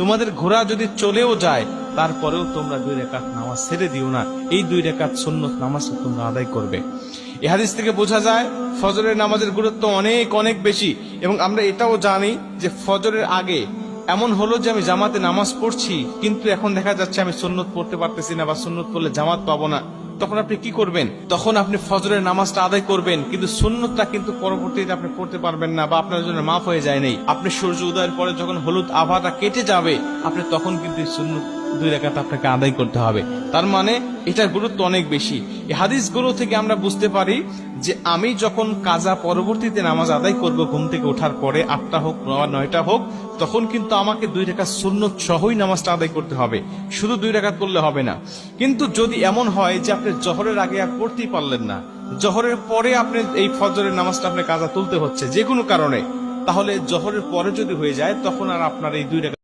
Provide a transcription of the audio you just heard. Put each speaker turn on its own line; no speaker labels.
তোমাদের ঘোড়া যদি চলেও যায়, তারপরেও তোমরা দুই রেখাত নামাজ ছেড়ে দিও না। এই দুই রেখাত সুন্নত নামাজটা তোমরা আদায় করবে। এ হাদিস থেকে বোঝা যায়, ফজরের নামাজের গুরুত্ব অনেক অনেক বেশি। এবং আমরা এটাও জানি যে ফজরের আগে এমন হলো যে আমি জামাতে নামাজ পড়ছি, কিন্তু এখন দেখা যাচ্ছে আমি সুন্নত পড়তে পারতেছি না বা সুন্নত পড়লে জামাত পাবো না। তখন আপনি কি করবেন? তখন আপনি ফজরের নামাজটা আদায় করবেন, কিন্তু সুন্নতটা কিন্তু পরবর্তীতে আপনি করতে পারবেন না বা আপনার জন্য মাফ হয়ে যায় নাই। আপনি সূর্য উদয়ের পরে যখন হলুদ আভাটা কেটে যাবে, আপনি তখন কিন্তু সুন্নত দুই রেখাত আপনাকে আদায় করতে হবে। তার মানে এটার গুরুত্ব অনেক বেশি। এই হাদিসগুলো থেকে আমরা বুঝতে পারি যে আমি যখন কাজা পরবর্তীতে নামাজ আদায় করব ঘুম থেকে ওঠার পরে আটটা হোক বা নয়টা হোক, তখন কিন্তু আমাকে দুই রেখা শূন্য সহই নামাজটা আদায় করতে হবে। শুধু দুই রেখাত করলে হবে না। কিন্তু যদি এমন হয় যে আপনি জহরের আগে আর পড়তেই পারলেন না, জহরের পরে আপনি এই ফজরের নামাজটা আপনি কাজা তুলতে হচ্ছে যে কোনো কারণে, তাহলে জহরের পরে যদি হয়ে যায়, তখন আর আপনার এই দুই রেখা